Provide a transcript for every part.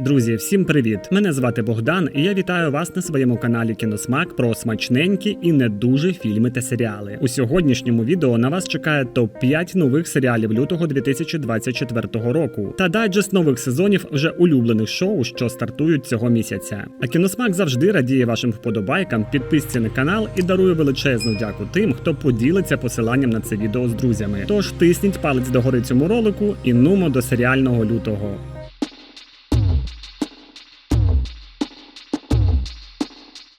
Друзі, всім привіт! Мене звати Богдан, і я вітаю вас на своєму каналі Кіносмак про смачненькі і не дуже фільми та серіали. У сьогоднішньому відео на вас чекає топ 5 нових серіалів лютого 2024 року та дайджест нових сезонів вже улюблених шоу, що стартують цього місяця. А кіносмак завжди радіє вашим вподобайкам, підписці на канал і дарує величезну дяку тим, хто поділиться посиланням на це відео з друзями. Тож тисніть палець догори цьому ролику і нумо до серіального лютого.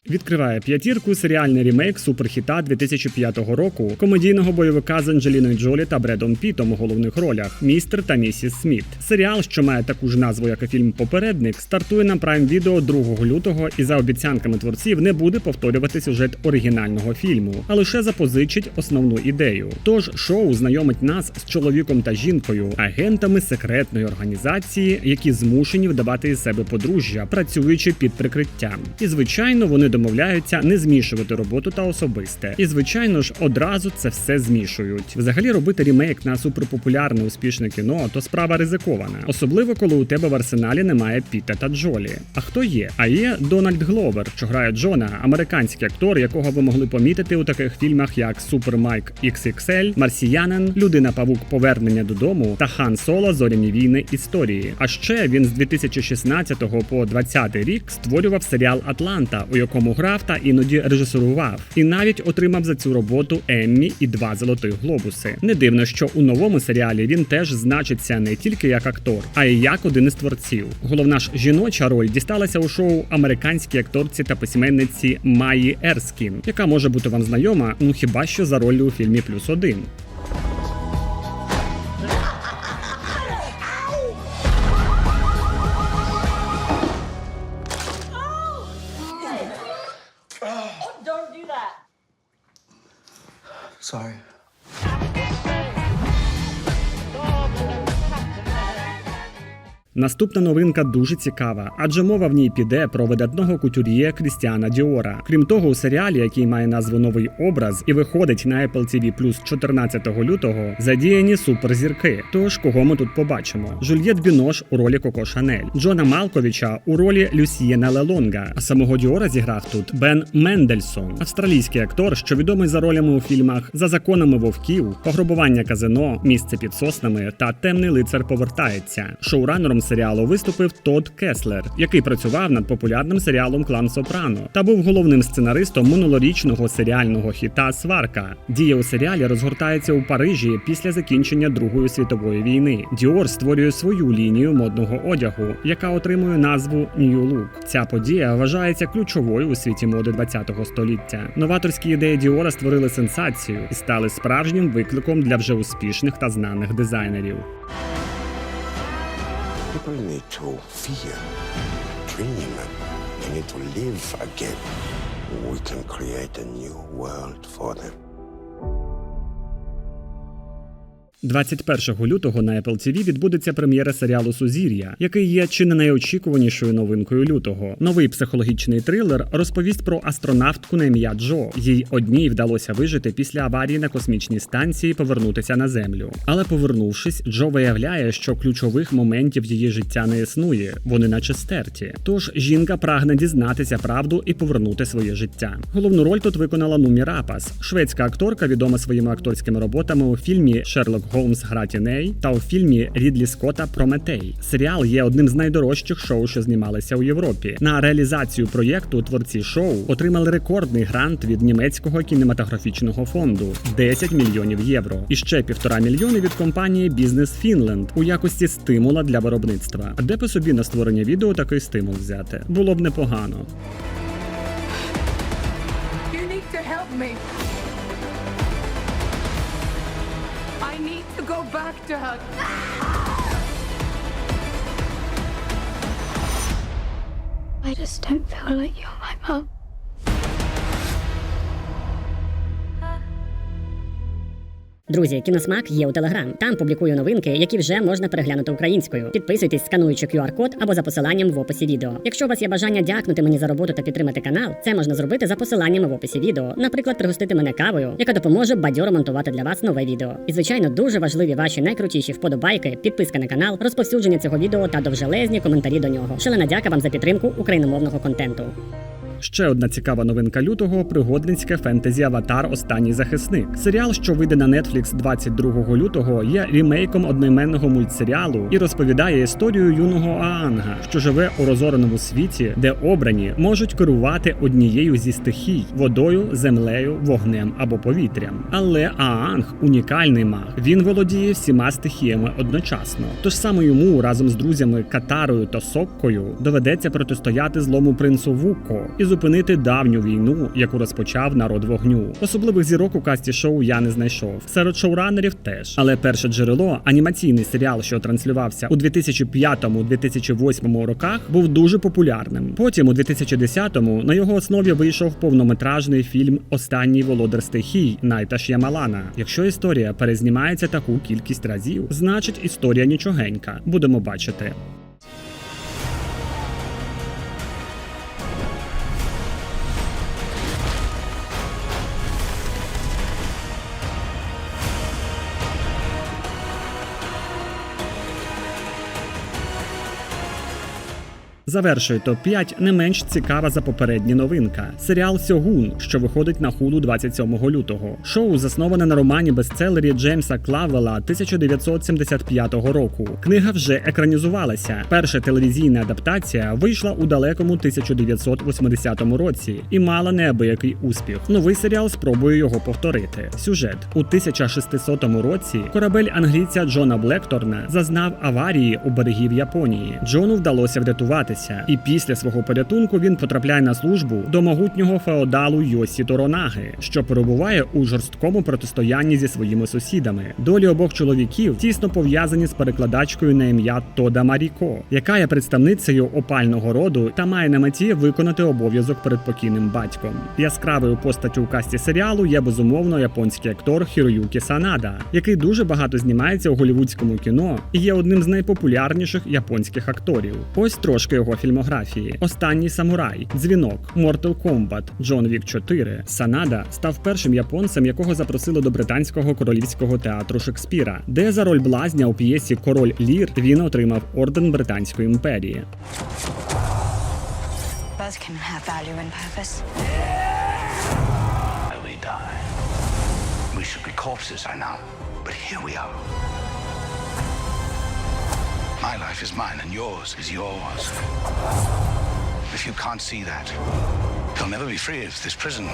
Відкриває п'ятірку серіальний ремейк суперхіта 2005 року комедійного бойовика з Анджеліною Джолі та Бредом Пітом у головних ролях Містер та місіс Сміт. Серіал, що має таку ж назву, як і фільм Попередник, стартує на Prime Video 2 лютого і за обіцянками творців не буде повторювати сюжет оригінального фільму, а лише запозичить основну ідею. Тож шоу знайомить нас з чоловіком та жінкою, агентами секретної організації, які змушені вдавати із себе подружжя, працюючи під прикриттям. І звичайно, вони домовляються не змішувати роботу та особисте. І звичайно ж, одразу це все змішують. Взагалі робити ремейк на суперпопулярне успішне кіно то справа ризикована, особливо коли у тебе в арсеналі немає Піта та Джолі. А хто є? А є Дональд Гловер, що грає Джона, американський актор, якого ви могли помітити у таких фільмах, як Супер Майк XXL, Марсіянин, Людина Павук Повернення додому та Хан Соло Зоряні війни історії. А ще він з 2016 по 2020 рік створював серіал Атланта, у якому грав та іноді режисурував, і навіть отримав за цю роботу Еммі і два золотих глобуси. Не дивно, що у новому серіалі він теж значиться не тільки як актор, а й як один із творців. Головна ж жіноча роль дісталася у шоу американській акторці та письменниці Майї Ерскін, яка може бути вам знайома, ну хіба що за роль у фільмі Плюс один. Наступна новинка дуже цікава, адже мова в ній піде про видатного кутюр'є Крістіана Діора. Крім того, у серіалі, який має назву Новий образ і виходить на Apple TV Plus 14 лютого, задіяні суперзірки. Тож кого ми тут побачимо? Жульєт Бінош у ролі Коко Шанель, Джона Малковіча у ролі Люсієна Лелонга. А самого Діора зіграв тут Бен Мендельсон, австралійський актор, що відомий за ролями у фільмах За законами вовків, пограбування казино, місце під соснами та темний лицар повертається. Шоуранером серіалу виступив Тодд Кеслер, який працював над популярним серіалом Клан Сопрано та був головним сценаристом минулорічного серіального хіта Сварка. Дія у серіалі розгортається у Парижі після закінчення Другої світової війни. Діор створює свою лінію модного одягу, яка отримує назву New Look. Ця подія вважається ключовою у світі моди 20-го століття. Новаторські ідеї Діора створили сенсацію і стали справжнім викликом для вже успішних та знаних дизайнерів. People need to feel, dream, they need to live again. We can create a new world for them. 21 лютого на Apple TV відбудеться прем'єра серіалу Сузір'я, який є чи не найочікуванішою новинкою лютого. Новий психологічний трилер розповість про астронавтку на ім'я Джо. Їй одній вдалося вижити після аварії на космічній станції, повернутися на землю. Але повернувшись, Джо виявляє, що ключових моментів її життя не існує, вони наче стерті. Тож жінка прагне дізнатися правду і повернути своє життя. Головну роль тут виконала Нумі Рапас, шведська акторка, відома своїми акторськими роботами у фільмі Шерлок Голмс Гра тіней та у фільмі Рідлі Скотта Прометей. Серіал є одним з найдорожчих шоу, що знімалися у Європі. На реалізацію проєкту творці шоу отримали рекордний грант від німецького кінематографічного фонду 10 мільйонів євро. І ще півтора мільйони від компанії Business Finland у якості стимула для виробництва. Де би собі на створення відео такий стимул взяти? Було б непогано. You need to help me. Go back her. I just don't feel like you're my mum. Друзі, кіносмак є у Телеграм. Там публікую новинки, які вже можна переглянути українською. Підписуйтесь, скануючи QR-код або за посиланням в описі відео. Якщо у вас є бажання дякнути мені за роботу та підтримати канал, це можна зробити за посиланнями в описі відео. Наприклад, пригостити мене кавою, яка допоможе бадьоро монтувати для вас нове відео. І звичайно, дуже важливі ваші найкрутіші вподобайки, підписка на канал, розповсюдження цього відео та довжелезні коментарі до нього. Шалена дяка вам за підтримку україномовного контенту. Ще одна цікава новинка лютого пригодницьке фентезі Аватар Останній захисник. Серіал, що вийде на Netflix 22 лютого, є рімейком одноіменного мультсеріалу і розповідає історію юного Аанга, що живе у розореному світі, де обрані можуть керувати однією зі стихій водою, землею, вогнем або повітрям. Але Аанг унікальний маг. Він володіє всіма стихіями одночасно. Тож саме йому разом з друзями Катарою та Соккою доведеться протистояти злому принцу Вуко і зупинити давню війну, яку розпочав народ вогню. Особливих зірок у касті шоу я не знайшов. Серед шоуранерів теж. Але перше джерело, анімаційний серіал, що транслювався у 2005-2008 роках, був дуже популярним. Потім, у 2010-му, на його основі вийшов повнометражний фільм Останній володар стихій Найта Ш'ямалана. Якщо історія перезнімається таку кількість разів, значить історія нічогенька. Будемо бачити. Завершує топ 5 не менш цікава за попередні новинка. Серіал Сьогун, що виходить на хулу 27 лютого. Шоу засноване на романі бестселері Джеймса Клавела 1975 року. Книга вже екранізувалася. Перша телевізійна адаптація вийшла у далекому 1980 році і мала неабиякий успіх. Новий серіал спробує його повторити. Сюжет у 1600 році корабель англійця Джона Блекторна зазнав аварії у берегів Японії. Джону вдалося врятуватися, і після свого порятунку він потрапляє на службу до могутнього феодалу Йосі Торонаги, що перебуває у жорсткому протистоянні зі своїми сусідами. Долі обох чоловіків тісно пов'язані з перекладачкою на ім'я Тода Маріко, яка є представницею опального роду та має на меті виконати обов'язок перед покійним батьком. Яскравою постаттю у касті серіалу є безумовно японський актор Хіроюкі Санада, який дуже багато знімається у голівудському кіно і є одним з найпопулярніших японських акторів. Ось трошки його фільмографії: Останній самурай, дзвінок, Mortal Kombat, Джон Вік 4. Санада став першим японцем, якого запросили до британського королівського театру Шекспіра, де за роль блазня у п'єсі Король Лір він отримав орден Британської імперії. Corpses by now, but here we are. My life is mine and yours is yours. If you can't see that, you'll never be free of this prison.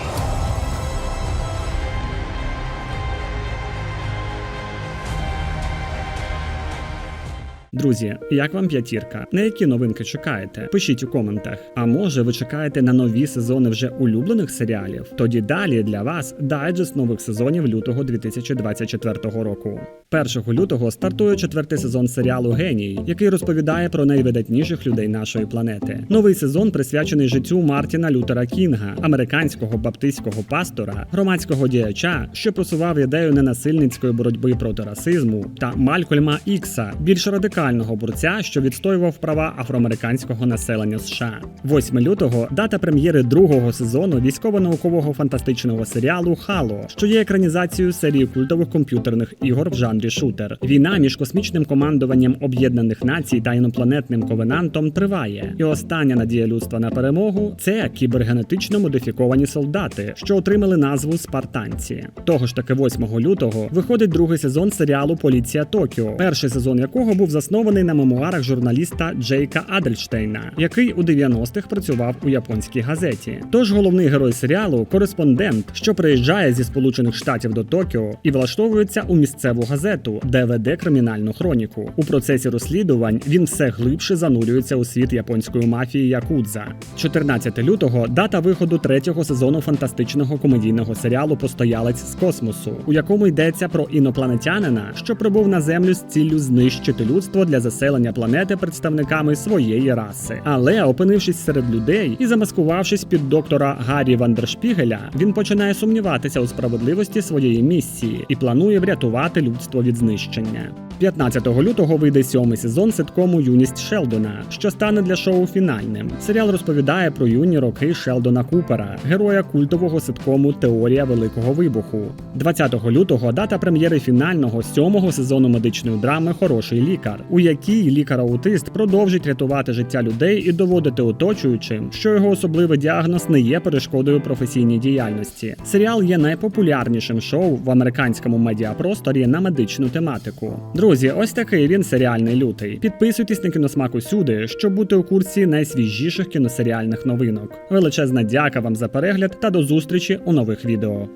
Друзі, як вам п'ятірка? На які новинки чекаєте? Пишіть у коментах. А може ви чекаєте на нові сезони вже улюблених серіалів? Тоді далі для вас дайджест нових сезонів лютого 2024 року. 1 лютого стартує четвертий сезон серіалу Геній, який розповідає про найвидатніших людей нашої планети. Новий сезон присвячений життю Мартіна Лютера Кінга, американського баптистського пастора, громадського діяча, що просував ідею ненасильницької боротьби проти расизму, та Малькольма Ікса, більш радикального борця, що відстоював права афроамериканського населення США. 8 лютого дата прем'єри другого сезону військово-наукового фантастичного серіалу Хало, що є екранізацією серії культових комп'ютерних ігор в жанрі шутер. Війна між космічним командуванням Об'єднаних Націй та інопланетним ковенантом триває, і остання надія людства на перемогу це кібергенетично модифіковані солдати, що отримали назву спартанці. Того ж таки 8 лютого виходить другий сезон серіалу Поліція Токіо, перший сезон якого був заснований на мемуарах журналіста Джейка Адельштейна, який у 90-х працював у японській газеті. Тож головний герой серіалу кореспондент, що приїжджає зі Сполучених Штатів до Токіо і влаштовується у місцеву газету, де веде кримінальну хроніку. У процесі розслідувань він все глибше занурюється у світ японської мафії Якудза. 14 лютого дата виходу третього сезону фантастичного комедійного серіалу Постоялець з космосу, у якому йдеться про інопланетянина, що прибув на землю з ціллю знищити людство для заселення планети представниками своєї раси. Але опинившись серед людей і замаскувавшись під доктора Гаррі Вандершпігеля, він починає сумніватися у справедливості своєї місії і планує врятувати людство від знищення. 15 лютого вийде сьомий сезон ситкому Юність Шелдона, що стане для шоу фінальним. Серіал розповідає про юні роки Шелдона Купера, героя культового ситкому Теорія Великого Вибуху. 20 лютого дата прем'єри фінального сьомого сезону медичної драми Хороший лікар, у якій лікар-аутист продовжить рятувати життя людей і доводити оточуючим, що його особливий діагноз не є перешкодою професійній діяльності. Серіал є найпопулярнішим шоу в американському медіапросторі на медичну тематику. Друзі, ось такий він серіальний лютий. Підписуйтесь на кіносмак усюди, щоб бути у курсі найсвіжіших кіносеріальних новинок. Величезна дяка вам за перегляд та до зустрічі у нових відео.